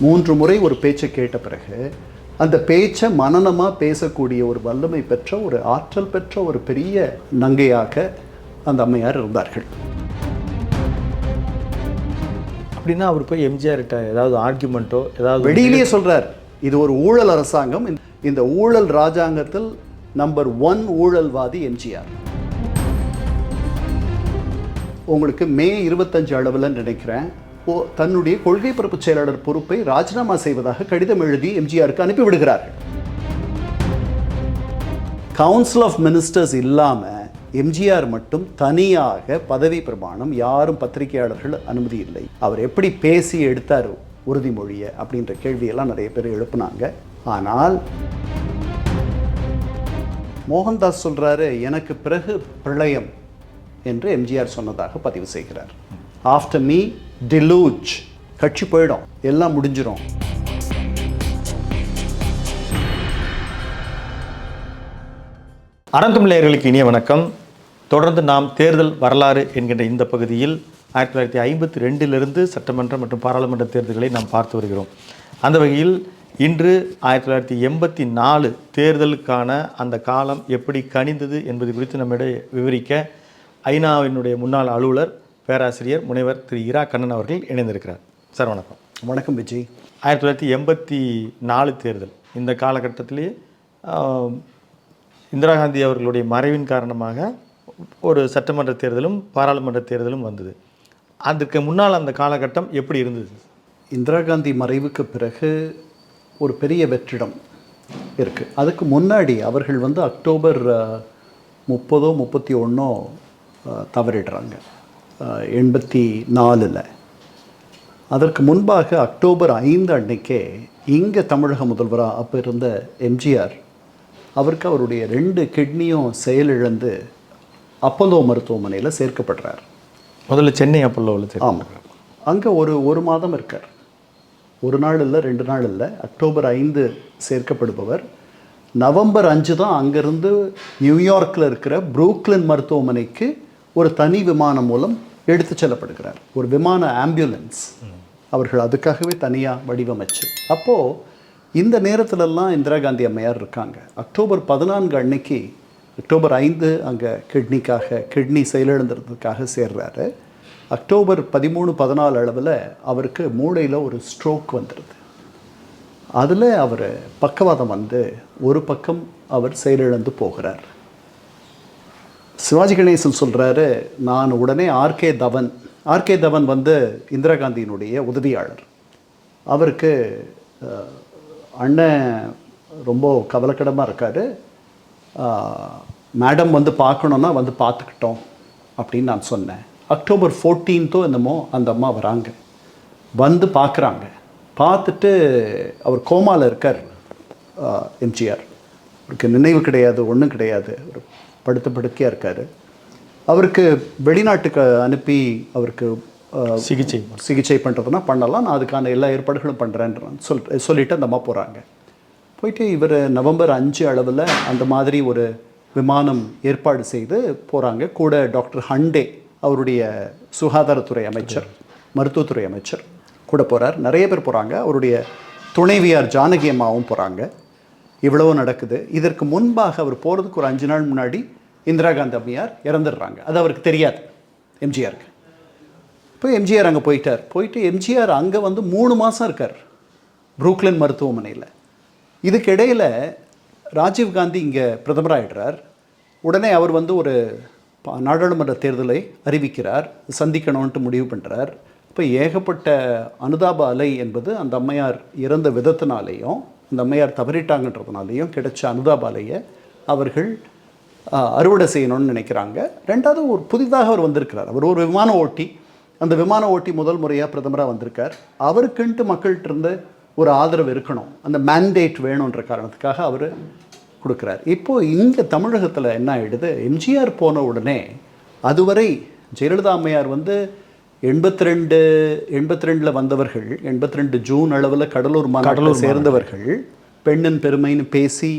மூன்று முறை ஒரு பேச்சை கேட்ட பிறகு அந்த பேச்சை மனனமாக பேசக்கூடிய ஒரு வல்லமை பெற்ற ஒரு ஆற்றல் பெற்ற ஒரு பெரிய நங்கையாக அந்த அம்மையார் இருந்தார்கள். அப்படின்னா அவர் போய் எம்ஜிஆர்கிட்ட ஏதாவது ஆர்குமெண்ட்டோ ஏதாவது வெளியிலேயே சொல்றார் இது ஒரு ஊழல் அரசாங்கம். இந்த- ஊழல் ராஜாங்கத்தில் நம்பர் ஒன் ஊழல்வாதி எம்ஜிஆர். உங்களுக்கு மே இருபத்தஞ்சு அளவில் நினைக்கிறேன். தன்னுடைய கொள்கை பரப்பு செயலாளர் பொறுப்பை ராஜினாமா செய்வதாக கடிதம் எழுதி எம்ஜிஆருக்கு அனுப்பிவிடுகிறார்கள். கவுன்சில் ஆஃப் மினிஸ்டர்ஸ் இல்லாமல் எம்ஜிஆர் மட்டும் தனியாக பதவி பிரமாணம் யாரும் பத்திரிகையாளர்கள் அனுமதி இல்லை. அவர் எப்படி பேசி எடுத்தார் உறுதிமொழியை அப்படின்ற கேள்வியெல்லாம் நிறைய பேர் எழுப்புனாங்க. ஆனால் மோகன்தாஸ் சொல்றாரு எனக்கு பிறகு பிரளயம் என்று எம்ஜிஆர் சொன்னதாக பதிவு செய்கிறார். ஆஃப்டர் மீ டிலூஜ் கட்சி போயிடும். எல்லாம் முடிஞ்சிடும் அறந்தமிழர்களுக்கு இனிய வணக்கம். தொடர்ந்து நாம் தேர்தல் வரலாறு என்கின்ற இந்த பகுதியில் ஆயிரத்தி தொள்ளாயிரத்தி ஐம்பத்தி ரெண்டிலிருந்து சட்டமன்ற மற்றும் பாராளுமன்ற தேர்தல்களை நாம் பார்த்து வருகிறோம். அந்த வகையில் இன்று ஆயிரத்தி தொள்ளாயிரத்தி எண்பத்தி நாலு தேர்தலுக்கான அந்த காலம் எப்படி கணிந்தது என்பது குறித்து நம்மிடையே விவரிக்க ஐநாவினுடைய முன்னாள் அலுவலர் பேராசிரியர் முனைவர் திரு இரா கண்ணன் அவர்கள் இணைந்திருக்கிறார். சார் வணக்கம். வணக்கம் விஜய் ஆயிரத்தி தொள்ளாயிரத்தி எண்பத்தி நாலு தேர்தல். இந்த காலகட்டத்திலேயே இந்திரா காந்தி அவர்களுடைய மறைவின் காரணமாக ஒரு சட்டமன்ற தேர்தலும் பாராளுமன்ற தேர்தலும் வந்தது. அதற்கு முன்னால் அந்த காலகட்டம் எப்படி இருந்தது? இந்திரா காந்தி மறைவுக்கு பிறகு ஒரு பெரிய வெற்றிடம் இருக்கு. அதுக்கு முன்னாடி அவர்கள் வந்து அக்டோபர் முப்பதோ முப்பத்தி ஒன்றோ தவறிடுறாங்க. எண்பத்தி நாலில். அதற்கு முன்பாக அக்டோபர் ஐந்து அன்னைக்கே இங்கே தமிழக முதல்வராக அப்போ இருந்த எம்ஜிஆர் அவருக்கு அவருடைய ரெண்டு கிட்னியும் செயலிழந்து அப்போலோ மருத்துவமனையில் சேர்க்கப்படுறார். முதல்ல சென்னை அப்பல்லோவில் ஆமாம் அங்கே ஒரு ஒரு மாதம் இருக்கார். ஒரு நாள் இல்லை ரெண்டு நாள் இல்லை. அக்டோபர் ஐந்து சேர்க்கப்படுபவர். நவம்பர் அஞ்சு தான் அங்கேருந்து நியூயார்க்கில் இருக்கிற புரூக்லின் மருத்துவமனைக்கு ஒரு தனி விமானம் மூலம் எடுத்து செல்லப்படுகிறார். ஒரு விமான ஆம்புலன்ஸ் அவர்கள் அதுக்காகவே தனியாக வடிவமைச்சு. அப்போது இந்த நேரத்திலெல்லாம் இந்திரா காந்தி அம்மையார் இருக்காங்க. அக்டோபர் பதினான்கு அன்னைக்கு அக்டோபர் ஐந்து அங்கே கிட்னிக்காக கிட்னி செயலிழந்ததுக்காக சேர்றாரு. அக்டோபர் பதிமூணு பதினாலு அளவில் அவருக்கு மூளையில் ஒரு ஸ்ட்ரோக் வந்துடுது அதில் அவர் பக்கவாதம் வந்து ஒரு பக்கம் அவர் செயலிழந்து போகிறார். சிவாஜி கணேசன் சொல்கிறாரு நான் உடனே ஆர்கே தவன். ஆர்கே தவன் வந்து இந்திரா காந்தியினுடைய உதவியாளர். அவருக்கு அண்ணன் ரொம்ப கவலைக்கிடமாக இருக்கார். மேடம் வந்து பார்க்கணுன்னா வந்து பார்த்துக்கிட்டோம் அப்படின்னு நான் சொன்னேன். அக்டோபர் ஃபோர்டீன்த்தோ என்னமோ அந்த அம்மா வராங்க. வந்து பார்க்குறாங்க. பார்த்துட்டு அவர் கோமாவில் இருக்கார் எம்ஜிஆர். அவருக்கு நினைவு கிடையாது ஒன்றும் கிடையாது. ஒரு படுத்த படுக்கையாக இருக்கார். அவருக்கு வெளிநாட்டுக்கு அனுப்பி அவருக்கு சிகிச்சை சிகிச்சை பண்ணுறதுனா பண்ணலாம். நான் அதுக்கான எல்லா ஏற்பாடுகளும் பண்ணுறேன் சொல் சொல்லிட்டு அந்த அம்மா போகிறாங்க போயிட்டு இவர் நவம்பர் அஞ்சு அளவில் அந்த மாதிரி ஒரு விமானம் ஏற்பாடு செய்து போகிறாங்க கூட டாக்டர் ஹண்டே அவருடைய சுகாதாரத்துறை அமைச்சர் மருத்துவத்துறை அமைச்சர் கூட போகிறார் நிறைய பேர் போகிறாங்க அவருடைய துணைவியார் ஜானகி அம்மாவும் போகிறாங்க இவ்வளவு நடக்குது. இதற்கு முன்பாக அவர் போகிறதுக்கு ஒரு அஞ்சு நாள் முன்னாடி இந்திரா காந்தி அம்மையார் இறந்துடுறாங்க. அது அவருக்கு தெரியாது. எம்ஜிஆருக்கு. இப்போ எம்ஜிஆர் அங்கே போயிட்டார். போயிட்டு எம்ஜிஆர் அங்கே வந்து மூணு மாதம் இருக்கார். புரூக்லின் மருத்துவமனையில். இதுக்கிடையில் ராஜீவ்காந்தி ராஜீவ் காந்தி இங்கே பிரதமராகிடுறார் உடனே அவர் வந்து ஒரு நாடாளுமன்ற தேர்தலை அறிவிக்கிறார். சந்திக்கணும்ன்ட்டு முடிவு பண்ணுறார் இப்போ ஏகப்பட்ட அனுதாப அலை என்பது அந்த அம்மையார் இறந்த விதத்தினாலேயும் அந்த அம்மையார் தவறிட்டாங்கன்றதுனாலையும் கிடைச்ச அனுதாபாலையை அவர்கள் அறுவடை செய்யணும்னு நினைக்கிறாங்க. ரெண்டாவது ஒரு புதிதாக அவர் வந்திருக்கிறார். அவர் ஒரு விமான ஓட்டி அந்த விமான ஓட்டி முதல் முறையாக பிரதமராக வந்திருக்கார். அவருக்குன்ட்டு மக்கள்கிட்ட இருந்து ஒரு ஆதரவு இருக்கணும். அந்த மேண்டேட் வேணுன்ற காரணத்துக்காக அவர் கொடுக்குறார். இப்போது இங்கே தமிழகத்தில் என்ன ஆயிடுது? எம்ஜிஆர் போன உடனே அதுவரை ஜெயலலிதா அம்மையார் வந்து எண்பத்தி ரெண்டு எண்பத்தி ரெண்டில் வந்தவர்கள் எண்பத்தி ரெண்டு ஜூன் அளவில் கடலூர் மாநாட்டில் சேர்ந்தவர்கள் பெண்ணின் பெருமைன்னு பேசி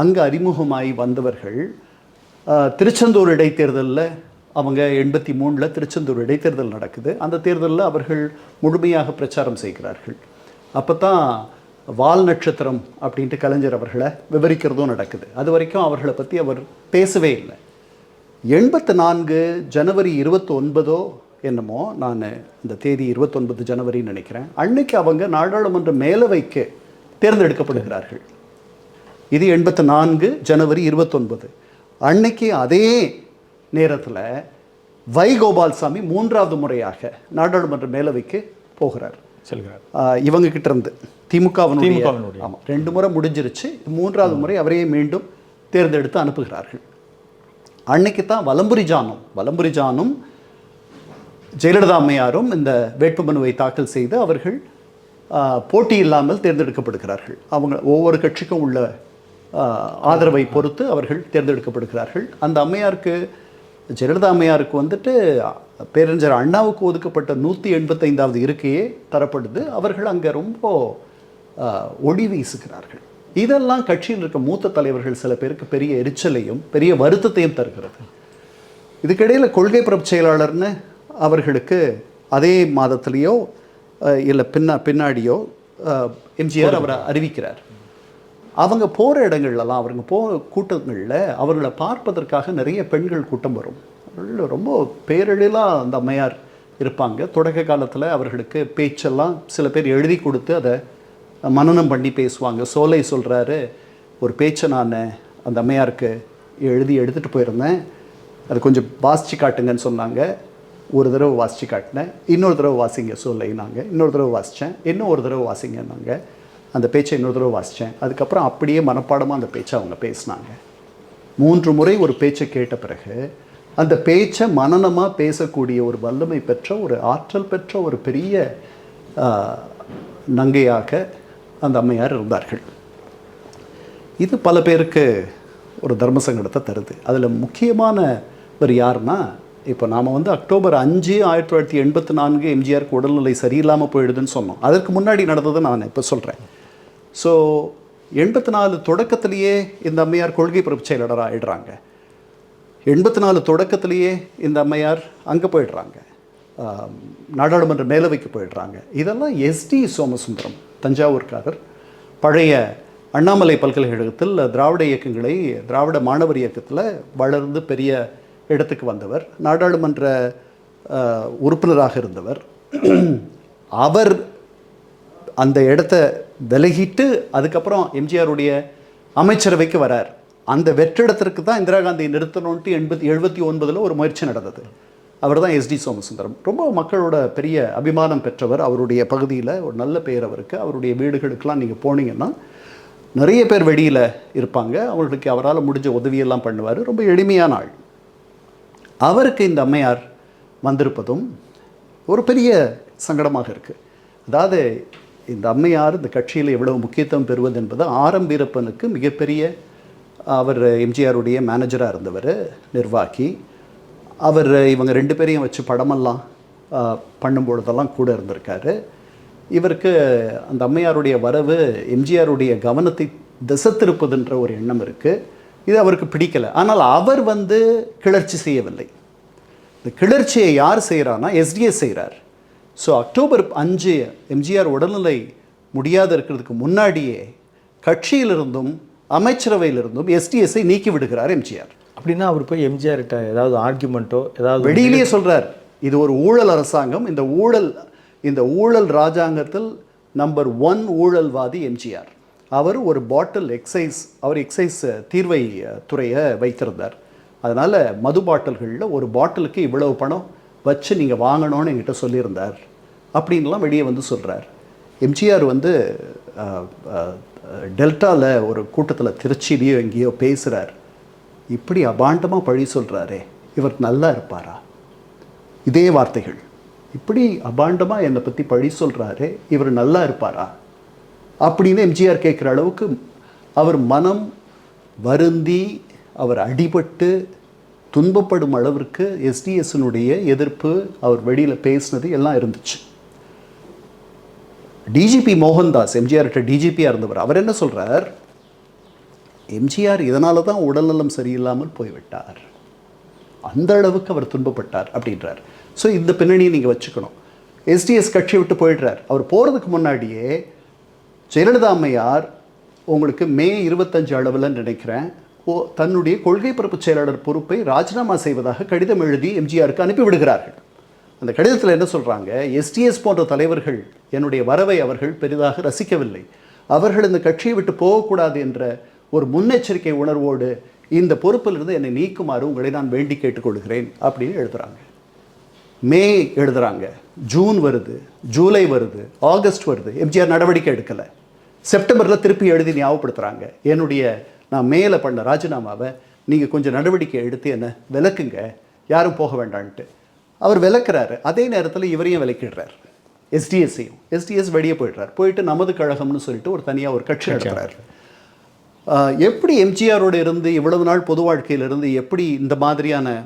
அங்கே அறிமுகமாகி வந்தவர்கள் திருச்செந்தூர் இடைத்தேர்தலில் அவங்க எண்பத்தி மூணில் திருச்செந்தூர் இடைத்தேர்தல் நடக்குது. அந்த தேர்தலில் அவர்கள் முழுமையாக பிரச்சாரம் செய்கிறார்கள். அப்போ தான் வால் நட்சத்திரம் அப்படின்ட்டு கலைஞர் அவர்களை விவரிக்கிறதும் நடக்குது. அது வரைக்கும் அவர்களை பற்றி அவர் பேசவே இல்லை. எண்பத்து நான்கு ஜனவரி இருபத்தி ஒன்பதோ என்னமோ நான் இந்த தேதி இருபத்தொன்பது ஜனவரின்னு நினைக்கிறேன். அன்னைக்கு அவங்க நாடாளுமன்ற மேலவைக்கு தேர்ந்தெடுக்கப்படுகிறார்கள். இது எண்பத்து நான்கு ஜனவரி இருபத்தொன்பது. அன்னைக்கு அதே நேரத்தில் வை கோபால்சாமி மூன்றாவது முறையாக நாடாளுமன்ற மேலவைக்கு போகிறார். செல்கிறார். இவங்க கிட்ட இருந்து திமுகவினுடைய. ஆமாம் ரெண்டு முறை முடிஞ்சிருச்சு. மூன்றாவது முறை அவரையே மீண்டும் தேர்ந்தெடுத்து அனுப்புகிறார்கள். அன்னைக்கு தான் வலம்புரி ஜானும் வலம்புரி ஜானும் ஜெயலலிதா அம்மையாரும் இந்த வேட்புமனுவை தாக்கல் செய்து அவர்கள் போட்டி இல்லாமல் தேர்ந்தெடுக்கப்படுகிறார்கள். அவங்க ஒவ்வொரு கட்சிக்கும் உள்ள ஆதரவை பொறுத்து அவர்கள் தேர்ந்தெடுக்கப்படுகிறார்கள். அந்த அம்மையாருக்கு ஜெயலலிதா அம்மையாருக்கு வந்துட்டு பேரறிஞர் அண்ணாவுக்கு ஒதுக்கப்பட்ட நூற்றி எண்பத்தைந்தாவது இருக்கையே தரப்படுது. அவர்கள் அங்கே ரொம்ப ஒளி வீசுகிறார்கள். இதெல்லாம் கட்சியில் இருக்க மூத்த தலைவர்கள் சில பேருக்கு பெரிய எரிச்சலையும் பெரிய வருத்தத்தையும் தருகிறது. இதுக்கிடையில் கொள்கை பரப்பு செயலாளர்னு அவர்களுக்கு அதே மாதத்திலேயோ இல்லை பின்னா பின்னாடியோ எம்ஜிஆர் அவரை அறிவிக்கிறார். அவங்க போகிற இடங்கள்லாம் அவருங்க போ கூட்டங்களில் அவர்களை பார்ப்பதற்காக நிறைய பெண்கள் கூட்டம் வரும். ரொம்ப பேரெழிலாக அந்த அம்மையார் இருப்பாங்க. தொடக்க காலத்தில் அவர்களுக்கு பேச்செல்லாம் சில பேர் எழுதி கொடுத்து அதை மனனம் பண்ணி பேசுவாங்க. சோலை சொல்கிறாரு ஒரு பேச்சை நான் அந்த அம்மையாருக்கு எழுதி எடுத்துகிட்டு போயிருந்தேன். அது கொஞ்சம் வாசிச்சு காட்டுங்கன்னு சொன்னாங்க. ஒரு தடவை வாசித்து காட்டினேன் இன்னொரு தடவை வாசிங்க சொல்லினாங்க இன்னொரு தடவை வாசித்தேன் இன்னும் ஒரு தடவை வாசிங்கன்னாங்க அந்த பேச்சை இன்னொரு தடவை வாசித்தேன் அதுக்கப்புறம் அப்படியே மனப்பாடமாக அந்த பேச்சை அவங்க பேசினாங்க. மூன்று முறை ஒரு பேச்சை கேட்ட பிறகு அந்த பேச்சை மனனமாக பேசக்கூடிய ஒரு வல்லமை பெற்ற ஒரு ஆற்றல் பெற்ற ஒரு பெரிய நங்கையாக அந்த அம்மையார் இருந்தார்கள். இது பல பேருக்கு ஒரு தர்ம சங்கடத்தை தருது. அதில் முக்கியமானவர் யாருன்னா இப்போ நாம் வந்து அக்டோபர் அஞ்சு ஆயிரத்தி தொள்ளாயிரத்தி எண்பத்தி நான்கு எம்ஜிஆருக்கு உடல்நிலை சரியில்லாமல் போயிடுதுன்னு சொன்னோம். அதற்கு முன்னாடி நடந்ததை நான் இப்போ சொல்கிறேன் ஸோ எண்பத்தி நாலு தொடக்கத்திலேயே இந்த அம்மையார் கொள்கை பிறப்பு செயலாளர் ஆயிடுறாங்க. எண்பத்தி நாலு தொடக்கத்திலேயே இந்த அம்மையார் அங்கே போயிடுறாங்க. நாடாளுமன்ற மேலவைக்கு போயிடுறாங்க. இதெல்லாம் எஸ்டி சோமசுந்தரம் தஞ்சாவூர்காரர். பழைய அண்ணாமலை பல்கலைக்கழகத்தில் திராவிட இயக்கங்களை திராவிட மாணவர் இயக்கத்தில் வளர்ந்து பெரிய இடத்துக்கு வந்தவர். நாடாளுமன்ற உறுப்பினராக இருந்தவர். அவர் அந்த இடத்த விலகிட்டு அதுக்கப்புறம் எம்ஜிஆருடைய அமைச்சரவைக்கு வரார். அந்த வெற்றிடத்திற்கு தான் இந்திரா காந்தியை நிறுத்தணுன்ட்டு எண்பத்தி எழுபத்தி ஒன்பதில் ஒரு முயற்சி நடந்தது. அவர் தான் எஸ்டி சோமசுந்தரம். ரொம்ப மக்களோட பெரிய அபிமானம் பெற்றவர். அவருடைய பகுதியில் ஒரு நல்ல பெயர் அவருக்கு. அவருடைய வீடுகளுக்கெல்லாம் நீங்கள் போனீங்கன்னா நிறைய பேர் வெளியில் இருப்பாங்க. அவர்களுக்கு அவரால் முடிஞ்ச உதவியெல்லாம் பண்ணுவார். ரொம்ப எளிமையான ஆள். அவருக்கு இந்த அம்மையார் வந்திருப்பதும் ஒரு பெரிய சங்கடமாக இருக்குது அதாவது இந்த அம்மையார் இந்த கட்சியில் எவ்வளவு முக்கியத்துவம் பெறுவது என்பது ஆரம்பீரப்பனுக்கு மிகப்பெரிய அவர் எம்ஜிஆருடைய மேனேஜராக இருந்தவர் நிர்வாகி. அவர் இவங்க ரெண்டு பேரையும் வச்சு படமெல்லாம் பண்ணும்பொழுதெல்லாம் கூட இருந்திருக்காரு. இவருக்கு அந்த அம்மையாருடைய வரவு எம்ஜிஆருடைய கவனத்தை திசை திருப்பதுன்ற ஒரு எண்ணம் இருக்குது இது அவருக்கு பிடிக்கல. ஆனால் அவர் வந்து கிளர்ச்சி செய்யவில்லை. இந்த கிளர்ச்சியை யார் செய்கிறான்னா எஸ்டிஎஸ் செய்கிறார் ஸோ அக்டோபர் அஞ்சு எம்ஜிஆர் உடல்நிலை முடியாத இருக்கிறதுக்கு முன்னாடியே கட்சியிலிருந்தும் அமைச்சரவையிலிருந்தும் எஸ்டிஎஸ்ஐ நீக்கி விடுகிறார் எம்ஜிஆர் அப்படின்னா அவர் போய் எம்ஜிஆர் கிட்ட ஏதாவது ஆர்குமெண்ட்டோ ஏதாவது வெளியிலேயே சொல்றார் இது ஒரு ஊழல் அரசாங்கம் இந்த ஊழல் இந்த ஊழல் ராஜாங்கத்தில் நம்பர் ஒன் ஊழல்வாதி எம்ஜிஆர் அவர் ஒரு பாட்டில் எக்ஸைஸ் அவர் எக்ஸைஸ் தீர்வை துறையை வைத்திருந்தார். அதனால் மது பாட்டில்களில் ஒரு பாட்டிலுக்கு இவ்வளவு பணம் வச்சு நீங்கள் வாங்கணும்னு என்கிட்ட சொல்லியிருந்தார். அப்படின்லாம் வெளியே வந்து சொல்கிறார் எம்ஜிஆர் வந்து டெல்டாவில் ஒரு கூட்டத்தில் திருச்சியிலையோ எங்கேயோ பேசுகிறார் இப்படி அபாண்டமாக பழி சொல்கிறாரே இவர் நல்லா இருப்பாரா? இதே வார்த்தைகள். இப்படி அபாண்டமாக என்னை பற்றி பழி சொல்கிறாரே இவர் நல்லா இருப்பாரா? அப்படின்னு எம்ஜிஆர் கேட்குற அளவுக்கு அவர் மனம் வருந்தி அவர் அடிபட்டு துன்பப்படும் அளவிற்கு எஸ்டிஎஸ்னுடைய எதிர்ப்பு அவர் வெளியில் பேசினது எல்லாம் இருந்துச்சு. டிஜிபி மோகன்தாஸ் எம்ஜிஆர்கிட்ட டிஜிபியாக இருந்தவர் அவர் என்ன சொல்கிறார் எம்ஜிஆர் இதனால தான் உடல்நலம் சரியில்லாமல் போய்விட்டார். அந்த அளவுக்கு அவர் துன்பப்பட்டார் அப்படின்றார். ஸோ இந்த பின்னணியை நீங்கள் வச்சுக்கணும். எஸ்டிஎஸ் கட்சி விட்டு போயிடுறார். அவர் போகிறதுக்கு முன்னாடியே ஜெயலலிதா அம்மையார் உங்களுக்கு மே இருபத்தஞ்சு அளவில் நினைக்கிறேன். ஓ தன்னுடைய கொள்கை பரப்பு செயலாளர் பொறுப்பை ராஜினாமா செய்வதாக கடிதம் எழுதி எம்ஜிஆருக்கு அனுப்பி விடுகிறார்கள். அந்த கடிதத்தில் என்ன சொல்கிறாங்க எஸ்டிஎஸ் போன்ற தலைவர்கள் என்னுடைய வரவை அவர்கள் பெரிதாக ரசிக்கவில்லை. அவர்கள் இந்த கட்சியை விட்டு போகக்கூடாது என்ற ஒரு முன்னெச்சரிக்கை உணர்வோடு இந்த பொறுப்பிலிருந்து என்னை நீக்குமாறு உங்களை நான் வேண்டி கேட்டுக்கொள்கிறேன் அப்படின்னு எழுதுகிறாங்க மே எழுதுகிறாங்க ஜூன் வருது. ஜூலை வருது. ஆகஸ்ட் வருது. எம்ஜிஆர் நடவடிக்கை எடுக்கலை. செப்டம்பரில் திருப்பி எழுதி ஞாபகப்படுத்துகிறாங்க என்னுடைய நான் மேலே பண்ண ராஜினாமாவை நீங்கள் கொஞ்சம் நடவடிக்கை எடுத்து என்ன விலக்குங்க. யாரும் போக வேண்டான்ட்டு. அவர் விலக்குறாரு. அதே நேரத்தில் இவரையும் விலக்கிடுறார். எஸ்டிஎஸ்ஸையும் எஸ்டிஎஸ் வெளியே போயிடுறார். போயிட்டு நமது கழகம்னு சொல்லிட்டு ஒரு தனியாக ஒரு கட்சி நடத்துறாரு. ஆஹ் எப்படி எம்ஜிஆரோட இருந்து இவ்வளவு நாள் பொது வாழ்க்கையில இருந்து எப்படி இந்த மாதிரியான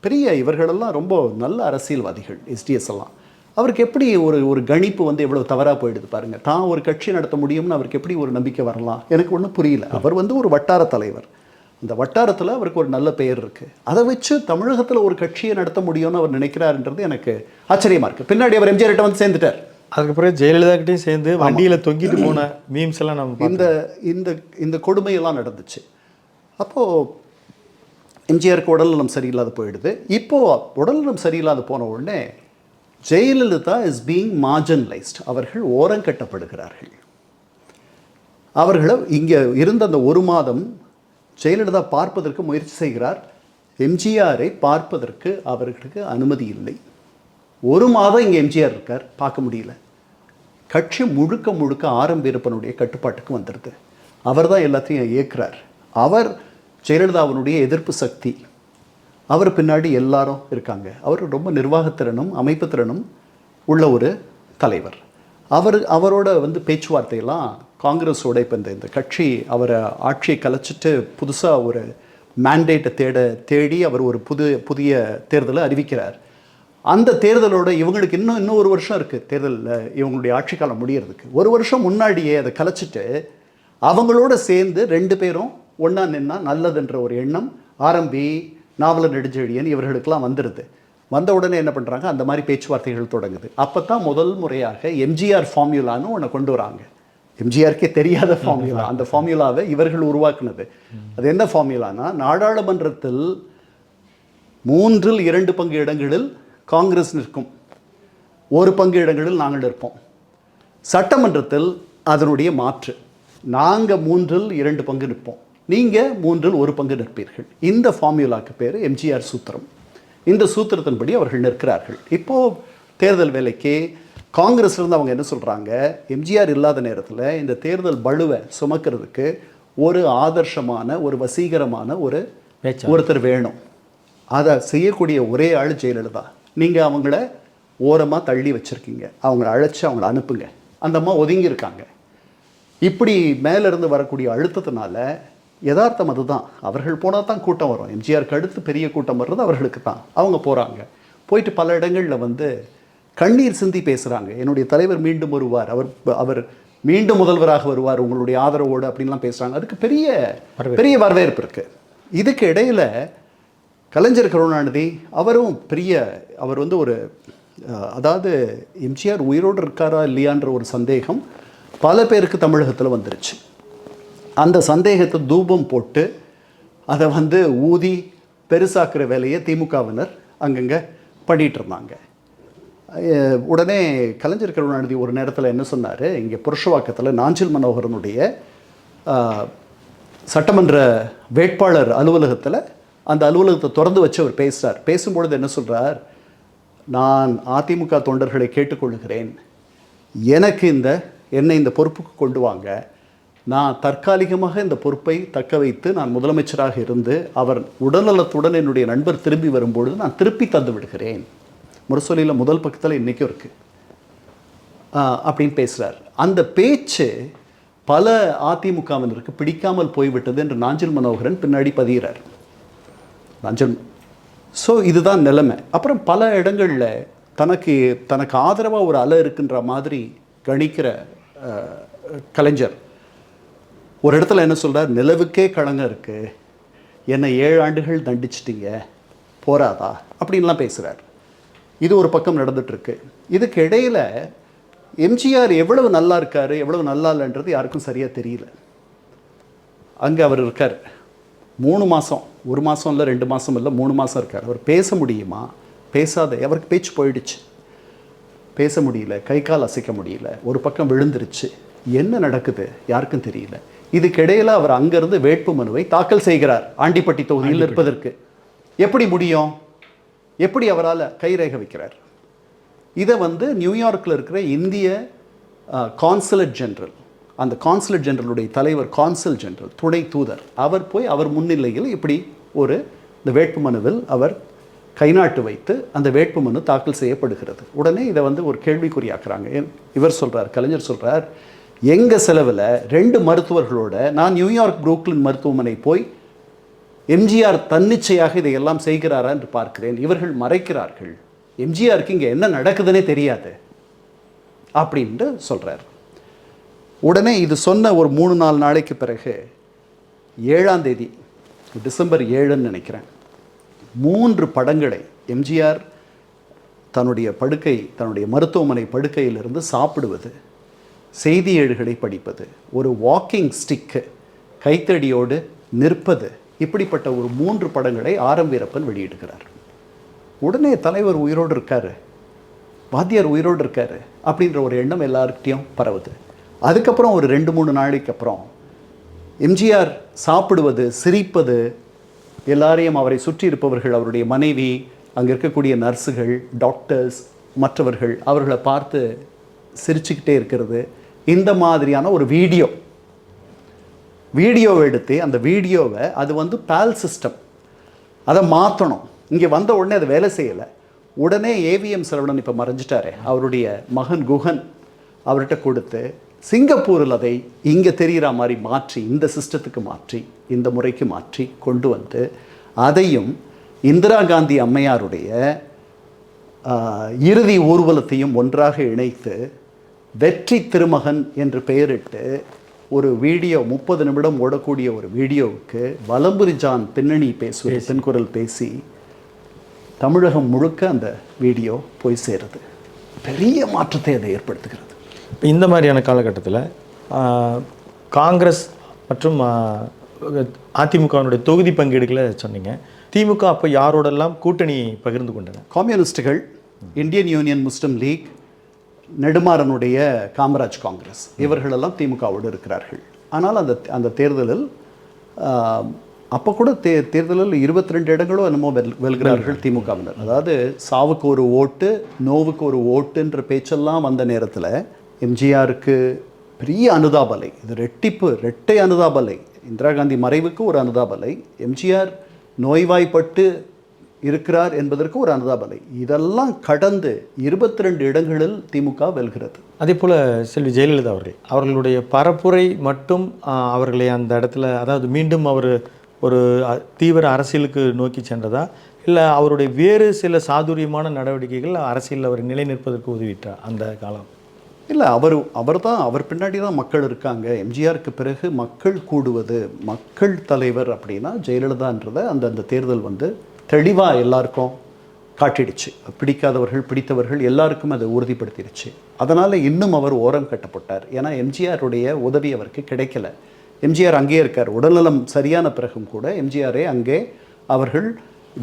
பெரிய இவர்களெல்லாம் ரொம்ப நல்ல அரசியல்வாதிகள் எஸ்டிஎஸ் எல்லாம். அவருக்கு எப்படி ஒரு ஒரு கணிப்பு வந்து எவ்வளவு தவறாக போயிடுது பாருங்க. தான் ஒரு கட்சி நடத்த முடியும்னு அவருக்கு எப்படி ஒரு நம்பிக்கை வரலாம்? எனக்கு ஒன்றும் புரியல. அவர் வந்து ஒரு வட்டார தலைவர். அந்த வட்டாரத்தில் அவருக்கு ஒரு நல்ல பெயர் இருக்கு. அதை வச்சு தமிழகத்தில் ஒரு கட்சியை நடத்த முடியும்னு அவர் நினைக்கிறாருன்றது எனக்கு ஆச்சரியமா இருக்கு. பின்னாடி அவர் எம்ஜிஆர்கிட்ட வந்து சேர்ந்துட்டார். அதுக்கப்புறம் ஜெயலலிதா கிட்டயும் சேர்ந்து வண்டியில தொங்கிட்டு போன மீம்ஸ் எல்லாம் நம்ம. இந்த இந்த இந்த கொடுமையெல்லாம் நடந்துச்சு. அப்போது எம்ஜிஆருக்கு உடல்நலம் சரியில்லாத போயிடுது. இப்போது உடல்நலம் சரியில்லாத போன உடனே ஜெயலலிதா இஸ் பீயிங் மார்ஜனலைஸ்ட் அவர்கள் ஓரங்கட்டப்படுகிறார்கள் அவர்களை இங்கே இருந்த அந்த ஒரு மாதம் ஜெயலலிதா பார்ப்பதற்கு முயற்சி செய்கிறார். எம்ஜிஆரை பார்ப்பதற்கு அவர்களுக்கு அனுமதி இல்லை. ஒரு மாதம் இங்கே எம்ஜிஆர் இருக்கார். பார்க்க முடியல. கட்சி முழுக்க முழுக்க ஆரம்ப வீரப்பனுடைய கட்டுப்பாட்டுக்கு வந்துடுது. அவர் தான் எல்லாத்தையும் இயக்குறார். அவர் ஜெயலலிதாவினுடைய எதிர்ப்பு சக்தி. அவர் பின்னாடி எல்லாரும் இருக்காங்க. அவர் ரொம்ப நிர்வாகத்திறனும் அமைப்பு திறனும் உள்ள ஒரு தலைவர். அவர் அவரோட வந்து பேச்சுவார்த்தையெல்லாம் காங்கிரஸோட இப்போ இந்த இந்த கட்சி அவரை ஆட்சியை கலைச்சிட்டு புதுசாக ஒரு மேண்டேட்டை தேட தேடி அவர் ஒரு புது புதிய தேர்தலை அறிவிக்கிறார். அந்த தேர்தலோட இவங்களுக்கு இன்னும் இன்னும் ஒரு வருஷம் இருக்குது தேர்தலில் இவங்களுடைய ஆட்சி காலம் முடியறதுக்கு. ஒரு வருஷம் முன்னாடியே அதை கலைச்சிட்டு அவங்களோட சேர்ந்து ரெண்டு பேரும் ஒன்றா நின்னா நல்லதுன்ற ஒரு எண்ணம் ஆரம்பி நாவலர் நெடுஞ்செழியன் இவர்களுக்கெல்லாம் வந்துடுது வந்த உடனே என்ன பண்ணுறாங்க அந்த மாதிரி பேச்சுவார்த்தைகள் தொடங்குது. அப்போ தான் முதல் முறையாக எம்ஜிஆர் ஃபார்முலான்னு ஒன்று கொண்டு வராங்க. எம்ஜிஆருக்கே தெரியாத ஃபார்முலா. அந்த ஃபார்முலாவை இவர்கள் உருவாக்குனது. அது என்ன ஃபார்முலானா? நாடாளுமன்றத்தில் மூன்றில் இரண்டு பங்கு இடங்களில் காங்கிரஸ் நிற்கும். ஒரு பங்கு இடங்களில் நாங்கள் இருப்போம் சட்டமன்றத்தில் அதனுடைய மாற்று. நாங்கள் மூன்றில் இரண்டு பங்கு நிற்போம். நீங்கள் மூன்றில் ஒரு பங்கு நிற்பீர்கள். இந்த ஃபார்முலாக்கு பேர் எம்ஜிஆர் சூத்திரம். இந்த சூத்திரத்தின்படி அவர்கள் நிற்கிறார்கள். இப்போது தேர்தல் வேலைக்கு காங்கிரஸ்ல இருந்து அவங்க என்ன சொல்கிறாங்க எம்ஜிஆர் இல்லாத நேரத்தில் இந்த தேர்தல் பளுவை சுமக்கிறதுக்கு ஒரு ஆதர்ஷமான ஒரு வசீகரமான ஒரு. ஒருத்தர் வேணும். அதை செய்யக்கூடிய ஒரே ஆள் ஜெயலலிதா. நீங்கள் அவங்கள ஓரமாக தள்ளி வச்சுருக்கீங்க. அவங்கள அழைச்சி அவங்கள அனுப்புங்க. அந்த அம்மா ஒதுங்கி இருக்காங்க இப்படி மேலேருந்து வரக்கூடிய அழுத்தத்தினால யதார்த்தம் அதுதான். அவர்கள் போனால் தான் கூட்டம் வரும். எம்ஜிஆருக்கு அடுத்து பெரிய கூட்டம் வர்றது அவர்களுக்கு தான். அவங்க போகிறாங்க போயிட்டு பல இடங்களில் வந்து கண்ணீர் சிந்தி பேசுகிறாங்க என்னுடைய தலைவர் மீண்டும் வருவார். அவர் அவர் மீண்டும் முதல்வராக வருவார். உங்களுடைய ஆதரவோடு அப்படின்லாம் பேசுகிறாங்க அதுக்கு பெரிய பெரிய வரவேற்பு இருக்குது இதுக்கு இடையில கலைஞர் கருணாநிதி அவரும் பெரிய அவர் வந்து ஒரு அதாவது எம்ஜிஆர் உயிரோடு இருக்காரா இல்லையான்ற ஒரு சந்தேகம் பல பேருக்கு தமிழகத்தில் வந்துருச்சு. அந்த சந்தேகத்தை தூபம் போட்டு அதை வந்து ஊதி பெருசாக்குற வேலையை திமுகவினர் அங்கங்கே பண்ணிகிட்டு இருந்தாங்க உடனே கலைஞர் கருணாநிதி ஒரு நேரத்தில் என்ன சொன்னார்? இங்கே புருஷவாக்கத்தில் நாஞ்சில் மனோகரனுடைய சட்டமன்ற வேட்பாளர் அலுவலகத்தில் அந்த அலுவலகத்தை திறந்து வச்சு அவர் பேசுகிறார் பேசும்பொழுது என்ன சொல்கிறார் நான் அதிமுக தொண்டர்களை கேட்டுக்கொள்கிறேன். எனக்கு இந்த என்னை இந்த பொறுப்புக்கு கொண்டு வாங்க. நான் தற்காலிகமாக இந்த பொறுப்பை தக்க வைத்து நான் முதலமைச்சராக இருந்து அவர் உடல்நலத்துடன் என்னுடைய நண்பர் திரும்பி வரும்பொழுது நான் திருப்பி தந்து விடுகிறேன். முரசொலியில் முதல் பக்கத்தில் இன்றைக்கும் இருக்குது அப்படின்னு பேசுகிறார் அந்த பேச்சு பல அதிமுகவினருக்கு பிடிக்காமல் போய்விட்டது என்று நாஞ்சில் மனோகரன் பின்னாடி பதிகிறார். நாஞ்சல் ஸோ இதுதான் நிலைமை. அப்புறம் பல இடங்களில் தனக்கு தனக்கு ஆதரவாக ஒரு அலை இருக்கின்ற மாதிரி கணிக்கிற கலைஞர். ஒரு இடத்துல என்ன சொல்கிறார் நிலவுக்கே களங்கம் இருக்கு. என்னை ஏழு ஆண்டுகள் தண்டிச்சிட்டீங்க. போராதா அப்படின்லாம் பேசுகிறார் இது ஒரு பக்கம் நடந்துட்டு இருக்கு இதுக்கு இடையில எம்ஜிஆர் எவ்வளவு நல்லா இருக்காரு எவ்வளவு நல்லா இல்லைன்றது யாருக்கும் சரியாக தெரியல. அங்கே அவர் இருக்கார். மூணு மாதம் ஒரு மாதம் இல்லை ரெண்டு மாதம் இல்லை மூணு மாதம் இருக்கார். அவர் பேச முடியுமா? பேசாத. அவருக்கு பேச்சு போயிடுச்சு. பேச முடியல. கை கால் அசைக்க முடியல. ஒரு பக்கம் விழுந்துருச்சு. என்ன நடக்குது? யாருக்கும் தெரியல. இதுக்கிடையில் அவர் அங்கிருந்து வேட்பு மனுவை தாக்கல் செய்கிறார். ஆண்டிப்பட்டி தொகுதியில் இருப்பதற்கு எப்படி முடியும்? எப்படி அவரால் கைரேகை வைக்கிறார்? இதை வந்து நியூயார்க்கில் இருக்கிற இந்திய கான்சுலேட் ஜெனரல் அந்த கான்சுலேட் ஜெனரலுடைய தலைவர் கான்சல் ஜெனரல் துணை தூதர் அவர் போய் அவர் முன்னிலையில் இப்படி ஒரு இந்த வேட்புமனுவில் அவர் கைநாட்டு வைத்து அந்த வேட்புமனு தாக்கல் செய்யப்படுகிறது. உடனே இதை வந்து ஒரு கேள்விக்குறியாக்குறாங்க. இவர் சொல்றார் கலைஞர் சொல்றார் எங்கள் செலவில் ரெண்டு மருத்துவர்களோட நான் நியூயார்க் புரூக்லின் மருத்துவமனை போய் எம்ஜிஆர் தன்னிச்சையாக இதையெல்லாம் செய்கிறாரா என்று பார்க்கிறேன். இவர்கள் மறைக்கிறார்கள். எம்ஜிஆருக்கு இங்கே என்ன நடக்குதுன்னே தெரியாது அப்படின்ட்டு சொல்கிறார் உடனே இது சொன்ன ஒரு மூணு நாலு நாளைக்கு பிறகு ஏழாம் தேதி டிசம்பர் ஏழுன்னு நினைக்கிறேன் மூன்று படங்களை எம்ஜிஆர் தன்னுடைய படுக்கை தன்னுடைய மருத்துவமனை படுக்கையிலிருந்து சாப்பிடுவது செய்தி ஏடுகளை படிப்பது ஒரு வாக்கிங் ஸ்டிக்கு கைத்தடியோடு நிற்பது இப்படிப்பட்ட ஒரு மூன்று படங்களை ஆரம் வீரப்பன் வெளியிடுகிறார். உடனே தலைவர் உயிரோடு இருக்காரு வாத்தியார் உயிரோடு இருக்காரு அப்படின்ற ஒரு எண்ணம் எல்லார்கிட்டையும் பரவுது. அதுக்கப்புறம் ஒரு ரெண்டு மூணு நாளைக்கு அப்புறம் எம்ஜிஆர் சாப்பிடுவது சிரிப்பது எல்லாரையும் அவரை சுற்றி இருப்பவர்கள் அவருடைய மனைவி அங்கே இருக்கக்கூடிய நர்ஸுகள் டாக்டர்ஸ் மற்றவர்கள் அவர்களை பார்த்து சிரிச்சுக்கிட்டே இருக்கிறது. இந்த மாதிரியான ஒரு வீடியோ. வீடியோவை எடுத்து அந்த வீடியோவை அது வந்து பேல் சிஸ்டம் அதை மாற்றணும் இங்கே வந்த உடனே அது வேலை செய்யலை. உடனே ஏவிஎம் செலவடன் இப்போ மறைஞ்சிட்டாரே. அவருடைய மகன் குஹன் அவர்கிட்ட கொடுத்து சிங்கப்பூரில் அதை இங்கே தெரிகிற மாதிரி மாற்றி இந்த சிஸ்டத்துக்கு மாற்றி இந்த முறைக்கு மாற்றி கொண்டு வந்து அதையும் இந்திரா காந்தி அம்மையாருடைய இறுதி ஊர்வலத்தையும் ஒன்றாக இணைத்து வெற்றி திருமகன் என்று பெயரிட்டு ஒரு வீடியோ முப்பது நிமிடம் ஓடக்கூடிய ஒரு வீடியோவுக்கு வலம்புரி ஜான் பின்னணி பேசுவது தென்குரல் பேசி தமிழகம் முழுக்க அந்த வீடியோ போய் சேருது. பெரிய மாற்றத்தை அதை ஏற்படுத்துகிறது. இப்ப இந்த மாதிரியான காலகட்டத்தில் காங்கிரஸ் மற்றும் அதிமுகவினுடைய தொகுதி பங்கீடுகளை சொன்னீங்க. திமுக அப்போ யாரோடெல்லாம் கூட்டணி பகிர்ந்து கொண்டன? கம்யூனிஸ்டுகள் இந்தியன் யூனியன் முஸ்லிம் லீக் நெடுமாறனுடைய காமராஜ் காங்கிரஸ். இவர்களெல்லாம் திமுகவோடு இருக்கிறார்கள். ஆனால் அந்த அந்த தேர்தலில் அப்போ கூட தே தேர்தலில் இருபத்தி ரெண்டு இடங்களோ என்னமோ வெல் வெல்கிறார்கள் திமுகவினர். அதாவது சாவுக்கு ஒரு ஓட்டு நோவுக்கு ஒரு ஓட்டுன்ற பேச்செல்லாம் வந்த நேரத்தில் எம்ஜிஆருக்கு பெரிய அனுதாபலை இது ரெட்டிப்பு ரெட்டை அனுதாபலை இந்திரா காந்தி மறைவுக்கு ஒரு அனுதாபலை. எம்ஜிஆர் நோய்வாய்ப்பட்டு இருக்கிறார் என்பதற்கு ஒரு அனுதாபலை இதெல்லாம் கடந்து இருபத்தி ரெண்டு இடங்களில் திமுக வெல்கிறது. அதே போல் செல்வி ஜெயலலிதா அவர்கள் அவர்களுடைய பரப்புரை மட்டும் அவர்களை அந்த இடத்துல அதாவது மீண்டும் அவர் ஒரு தீவிர அரசியலுக்கு நோக்கி சென்றதா? இல்லை அவருடைய வேறு சில சாதுரியமான நடவடிக்கைகள் அரசியலில் அவர் நிலை நிற்பதற்கு உதவிட்டார் அந்த காலம்? இல்லை அவர் அவர் தான் அவர் பின்னாடி தான் மக்கள் இருக்காங்க. எம்ஜிஆருக்கு பிறகு மக்கள் கூடுவது மக்கள் தலைவர் அப்படின்னா ஜெயலலிதான்றதை அந்த அந்த தேர்தல் வந்து தெளிவாக எல்லாருக்கும் காட்டிடுச்சு. பிடிக்காதவர்கள் பிடித்தவர்கள் எல்லாருக்கும் அதை உறுதிப்படுத்திடுச்சு. அதனால் இன்னும் அவர் ஓரம் கட்டப்பட்டார். ஏன்னா எம்ஜிஆருடைய உதவி அவருக்கு கிடைக்கல. எம்ஜிஆர் அங்கேயே இருக்கார். உடல்நலம் சரியான பிறகும் கூட எம்ஜிஆரே அங்கே அவர்கள்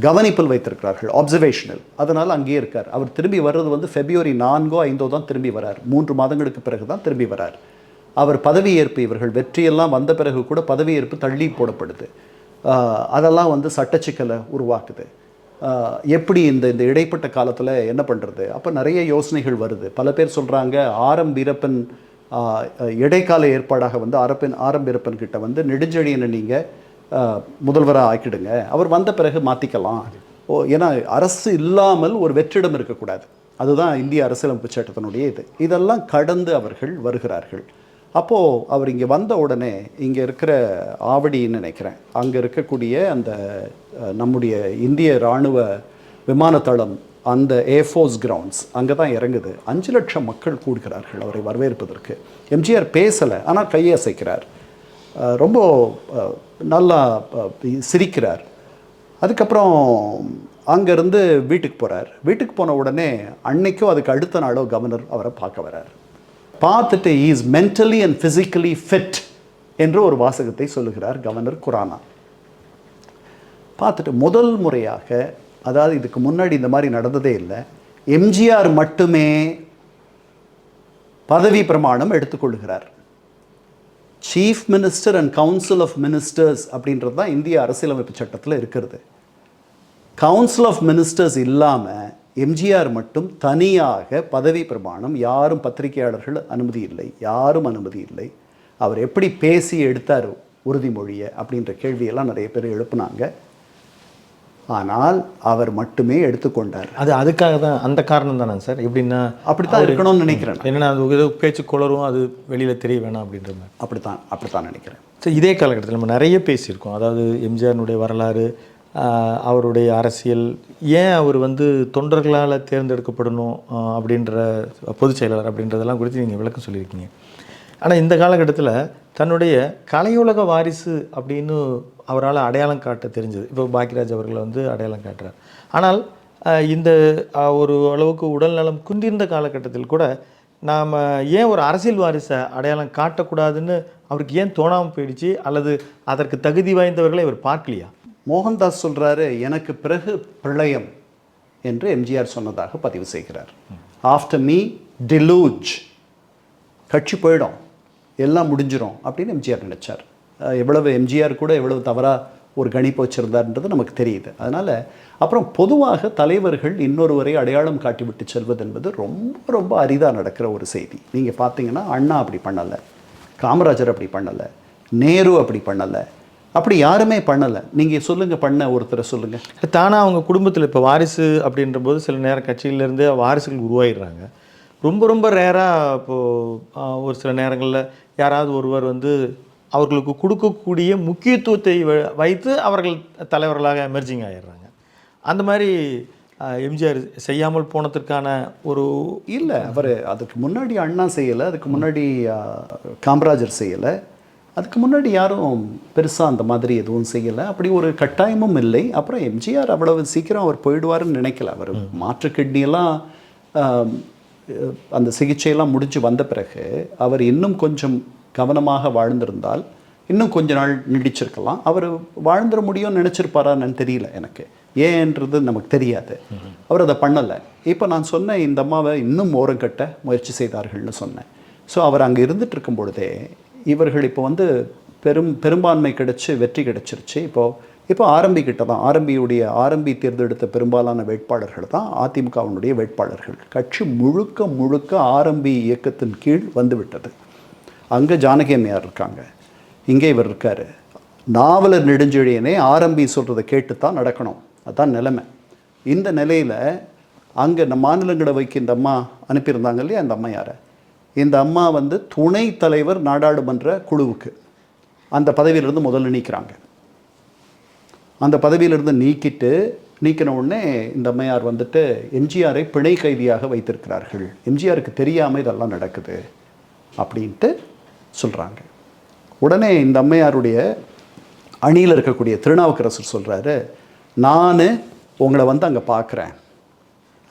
கவனிப்பில் வைத்திருக்கிறார்கள். ஆப்சர்வேஷனல் அதனால் அங்கேயே இருக்கார். அவர் திரும்பி வர்றது வந்து ஃபெப்ரவரி நான்கோ ஐந்தோ தான் திரும்பி வரார். மூன்று மாதங்களுக்கு பிறகு தான் திரும்பி வரார். அவர் பதவியேற்பு இவர்கள் வெற்றியெல்லாம் வந்த பிறகு கூட பதவியேற்பு தள்ளி போடப்படுது. அதெல்லாம் வந்து சட்டச்சிக்கலை உருவாக்குது. எப்படி இந்த இந்த இடைப்பட்ட காலத்தில் என்ன பண்ணுறது அப்போ நிறைய யோசனைகள் வருது. பல பேர் சொல்கிறாங்க ஆரம் வீரப்பன் இடைக்கால ஏற்பாடாக வந்து அரப்பன் ஆரம் வீரப்பன் கிட்ட வந்து நெடுஞ்செழியனை நீங்கள் முதல்வராக ஆக்கிடுங்க. அவர் வந்த பிறகு மாற்றிக்கலாம் ஓ ஏன்னா அரசு இல்லாமல் ஒரு வெற்றிடம் இருக்கக்கூடாது. அதுதான் இந்திய அரசியலமைப்பு சட்டத்தினுடைய இது. இதெல்லாம் கடந்து அவர்கள் வருகிறார்கள். அப்போது அவர் இங்கே வந்த உடனே இங்கே இருக்கிற ஆவடின்னு நினைக்கிறேன். அங்கே இருக்கக்கூடிய அந்த நம்முடைய இந்திய இராணுவ விமானத்தளம் அந்த ஏர்ஃபோர்ஸ் கிரவுண்ட்ஸ் அங்கே தான் இறங்குது. அஞ்சு லட்சம் மக்கள் கூடுகிறார்கள் அவரை வரவேற்பதற்கு. எம்ஜிஆர் பேசலை ஆனால் கையை அசைக்கிறார் ரொம்ப நல்லா சிரிக்கிறார். அதுக்கப்புறம் அங்கேருந்து வீட்டுக்கு போகிறார் வீட்டுக்கு போன உடனே அன்னைக்கோ அதுக்கு அடுத்த நாளோ கவர்னர் அவரை பார்க்க வரார். பார்த்துட்டு is mentally and physically fit என்று ஒரு வாசகத்தை சொல்லுகிறார் கவர்னர் குரானா. பார்த்துட்டு முதல் முறையாக அதாவது இதுக்கு முன்னாடி இந்த மாதிரி நடந்ததே இல்லை எம்ஜிஆர் மட்டுமே பதவி பிரமாணம் எடுத்துக்கொள்கிறார். Chief minister and council of ministers அப்படின்றது தான் இந்திய அரசியலமைப்பு சட்டத்தில் இருக்கிறது. கவுன்சில் ஆஃப் மினிஸ்டர்ஸ் இல்லாமல் எம்ஜிஆர் மட்டும் தனியாக பதவி பிரமாணம் யாரும் பத்திரிகையாளர்கள் அனுமதி இல்லை யாரும் அனுமதி இல்லை. அவர் எப்படி பேசி எடுத்தார் உறுதிமொழியை அப்படின்ற கேள்வியெல்லாம் நிறைய பேர் எழுப்புனாங்க. ஆனால் அவர் மட்டுமே எடுத்துக்கொண்டார் அது அதுக்காக தான் அந்த காரணம் தானே சார்? எப்படின்னா அப்படித்தான் இருக்கணும்னு நினைக்கிறேன் நான். என்னன்னா அது பேச்சு குளரும் அது வெளியில் தெரிய வேணாம் அப்படின்ற மாதிரி. அப்படித்தான் அப்படித்தான் நினைக்கிறேன். சரி இதே காலகட்டத்தில் நம்ம நிறைய பேசியிருக்கோம். அதாவது எம்ஜிஆரினுடைய வரலாறு அவருடைய அரசியல் ஏன் அவர் வந்து தொண்டர்களால் தேர்ந்தெடுக்கப்படணும் அப்படின்ற பொதுச் செயலாளர் அப்படின்றதெல்லாம் குறித்து நீங்கள் விளக்கம் சொல்லியிருக்கீங்க. ஆனால் இந்த காலகட்டத்தில் தன்னுடைய கலையுலக வாரிசு அப்படின்னு அவரால் அடையாளம் காட்ட தெரிஞ்சது. இப்போ பாக்கியராஜ் அவர்களை வந்து அடையாளம் காட்டுறார். ஆனால் இந்த ஒரு அளவுக்கு உடல்நலம் குந்திருந்த காலகட்டத்தில் கூட நாம் ஏன் ஒரு அரசியல் வாரிசை அடையாளம் காட்டக்கூடாதுன்னு அவருக்கு ஏன் தோணாமல் போயிடுச்சு? அல்லது அதற்கு தகுதி வாய்ந்தவர்களை அவர் பார்க்கலையா? மோகன்தாஸ் சொல்கிறாரு எனக்கு பிறகு பிரளயம் என்று எம்ஜிஆர் சொன்னதாக பதிவு செய்கிறார். ஆஃப்டர் மீ டிலூஜ் கட்சி போயிடும். எல்லாம் முடிஞ்சிடும் அப்படின்னு எம்ஜிஆர் நினைச்சார். எவ்வளவு எம்ஜிஆர் கூட எவ்வளவு தவறாக ஒரு கணிப்பு வச்சுருந்தார்ன்றது நமக்கு தெரியுது. அதனால் அப்புறம் பொதுவாக தலைவர்கள் இன்னொருவரை அடையாளம் காட்டிவிட்டு செல்வது என்பது ரொம்ப ரொம்ப அரிதாக நடக்கிற ஒரு செய்தி. நீங்கள் பார்த்தீங்கன்னா அண்ணா அப்படி பண்ணலை காமராஜர் அப்படி பண்ணலை நேரு அப்படி பண்ணலை அப்படி யாருமே பண்ணலை. நீங்கள் சொல்லுங்கள் பண்ண ஒருத்தரை சொல்லுங்கள் தானாக அவங்க குடும்பத்தில் இப்போ வாரிசு அப்படின்ற போது சில நேரம் கட்சியிலேருந்து வாரிசுகள் உருவாயிடுறாங்க. ரொம்ப ரொம்ப ரேராக இப்போது ஒரு சில நேரங்களில் யாராவது ஒருவர் வந்து அவர்களுக்கு கொடுக்கக்கூடிய முக்கியத்துவத்தை வ- வைத்து அவர்கள் தலைவர்களாக எமர்ஜிங் ஆயிடுறாங்க. அந்த மாதிரி எம்ஜிஆர் செய்யாமல் போனதற்கான ஒரு இல்லை அவர் அதுக்கு முன்னாடி அண்ணா செய்யலை அதுக்கு முன்னாடி காமராஜர் செய்யலை. அதுக்கு முன்னாடி யாரும் பெருசாக அந்த மாதிரி எதுவும் செய்யலை. அப்படி ஒரு கட்டாயமும் இல்லை. அப்புறம் எம்ஜிஆர் அவ்வளவு சீக்கிரம் அவர் போயிடுவாருன்னு நினைக்கல. அவர் மாற்று கிட்னியெல்லாம் அந்த சிகிச்சையெல்லாம் முடிஞ்சு வந்த பிறகு அவர் இன்னும் கொஞ்சம் கவனமாக வாழ்ந்திருந்தால் இன்னும் கொஞ்ச நாள் நீடிச்சிருக்கலாம். அவர் வாழ்ந்துட முடியும்னு நினச்சிருப்பாரான்னு தெரியல எனக்கு. ஏன்றது நமக்கு தெரியாது. அவர் அதை பண்ணலை. இப்போ நான் சொன்ன இந்த அம்மாவை இன்னும் ஓரம் கட்ட முயற்சி செய்தார்கள்னு சொன்னேன். ஸோ அவர் அங்கே இருந்துட்டு இருக்கும் பொழுதே இவர்கள் இப்போ வந்து பெரும் பெரும்பான்மை கிடச்சி வெற்றி கிடைச்சிருச்சு. இப்போ இப்போ ஆரம்பிக்கிட்ட தான் ஆரம்பியுடைய ஆரம்பி தேர்ந்தெடுத்த பெரும்பாலான வேட்பாளர்கள் தான் அதிமுகவினுடைய வேட்பாளர்கள். கட்சி முழுக்க முழுக்க ஆரம்பி இயக்கத்தின் கீழ் வந்துவிட்டது. அங்கே ஜானகி அம்மையார் இருக்காங்க? இங்கே இவர் இருக்கார். நாவலர் நெடுஞ்செழியனே ஆரம்பி சொல்கிறத கேட்டு தான் நடக்கணும். அதுதான் நிலைமை. இந்த நிலையில் அங்கே நம்ம மாநிலங்களவைக்கு இந்த அம்மா அனுப்பியிருந்தாங்க இல்லையா? அந்த அம்மையாரை இந்த அம்மா வந்து துணை தலைவர் நாடாளுமன்ற குழுவுக்கு அந்த பதவியிலிருந்து முதல்ல நீக்கிறாங்க. அந்த பதவியிலிருந்து நீக்கிட்டு நீக்கின உடனே இந்த அம்மையார் வந்துட்டு எம்ஜிஆரை பிணை கைதியாக வைத்திருக்கிறார்கள். எம்ஜிஆருக்கு தெரியாமல் இதெல்லாம் நடக்குது அப்படின்ட்டு சொல்கிறாங்க உடனே இந்த அம்மையாருடைய அணியில் இருக்கக்கூடிய திருநாவுக்கரசர் சொல்கிறாரு நான் உங்களை வந்து அங்கே பார்க்குறேன்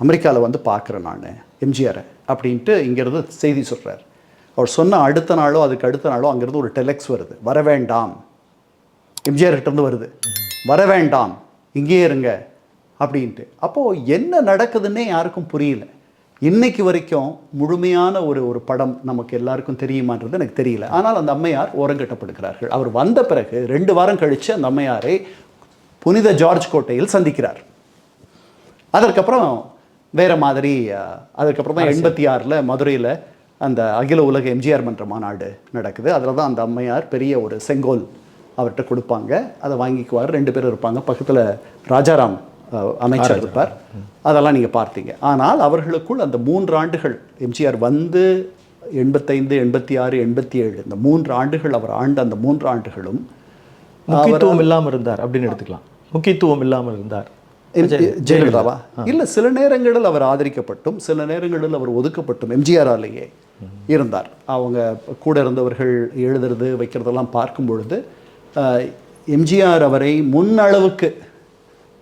அமெரிக்காவில் வந்து பார்க்குறேன் நான் எம்ஜிஆரை அப்படின்ட்டு இங்கேருந்து செய்தி சொல்கிறார் அவர் சொன்ன அடுத்த நாளோ அதுக்கு அடுத்த நாளோ அங்கேருந்து ஒரு டெலெக்ஸ் வருது. வர வேண்டாம். எம்ஜிஆர் கிட்டேருந்து வருது. வர வேண்டாம். இங்கேயே இருங்க. அப்படின்ட்டு. அப்போது என்ன நடக்குதுன்னே யாருக்கும் புரியல. இன்னைக்கு வரைக்கும் முழுமையான ஒரு ஒரு படம் நமக்கு எல்லாருக்கும் தெரியுமான்றது எனக்கு தெரியல. ஆனால் அந்த அம்மையார் ஓரங்கட்டப்படுகிறார்கள். அவர் வந்த பிறகு ரெண்டு வாரம் கழித்து அந்த அம்மையாரை புனித ஜார்ஜ் கோட்டையில் சந்திக்கிறார். அதற்கப்புறம் வேற மாதிரி அதுக்கப்புறம் தான் எண்பத்தி ஆறில் மதுரையில் அந்த அகில உலக எம்ஜிஆர் மன்ற மாநாடு நடக்குது. அதில் தான் அந்த அம்மையார் பெரிய ஒரு செங்கோல் அவர்கிட்ட கொடுப்பாங்க. அதை வாங்கிக்குவார். ரெண்டு பேரும் இருப்பாங்க. பக்கத்தில் ராஜாராம் அமைச்சர் இருப்பார். அதெல்லாம் நீங்கள் பார்த்தீங்க. ஆனால் அவர்களுக்குள் அந்த மூன்று ஆண்டுகள் எம்ஜிஆர் வந்து எண்பத்தைந்து எண்பத்தி ஆறு எண்பத்தி ஏழு இந்த மூன்று ஆண்டுகள் அவர் ஆண்ட அந்த மூன்று ஆண்டுகளும் முக்கியத்துவம் இல்லாமல் இருந்தார் அப்படின்னு எடுத்துக்கலாம். முக்கியத்துவம் இல்லாமல் இருந்தார். ஜெயலலிதாவா? இல்ல சில நேரங்களில் அவர் ஆதரிக்கப்பட்டும் சில நேரங்களில் அவர் ஒதுக்கப்பட்டும் எம்ஜிஆராலேயே இருந்தார். அவங்க கூட இருந்தவர்கள் எழுதுறது வைக்கிறதெல்லாம் பார்க்கும் பொழுது எம்ஜிஆர் அவரை முன்னளவுக்கு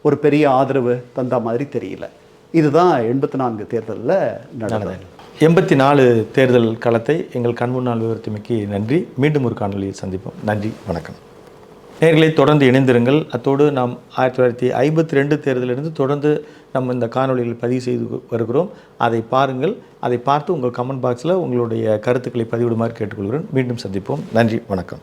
ஒரு பெரிய ஆதரவு தந்த மாதிரி தெரியல. இதுதான் எண்பத்தி நான்கு தேர்தலில் நடந்தது. எண்பத்தி நாலு தேர்தல் களத்தை எங்கள் கண் முன்னால் விவரித்தமைக்கு நன்றி. மீண்டும் ஒரு காணொலியில் சந்திப்போம். நன்றி வணக்கம். நேர்களை தொடர்ந்து இணைந்திருங்கள். அத்தோடு நாம் ஆயிரத்தி தொள்ளாயிரத்தி ஐம்பத்தி ரெண்டு தேர்தலிலிருந்து தொடர்ந்து நம்ம இந்த காணொளியில் பதிவு செய்து வருகிறோம். அதை பாருங்கள். அதை பார்த்து உங்கள் கமெண்ட் பாக்ஸில் உங்களுடைய கருத்துக்களை பதிவிடுமாறு கேட்டுக்கொள்கிறேன். மீண்டும் சந்திப்போம். நன்றி. வணக்கம்.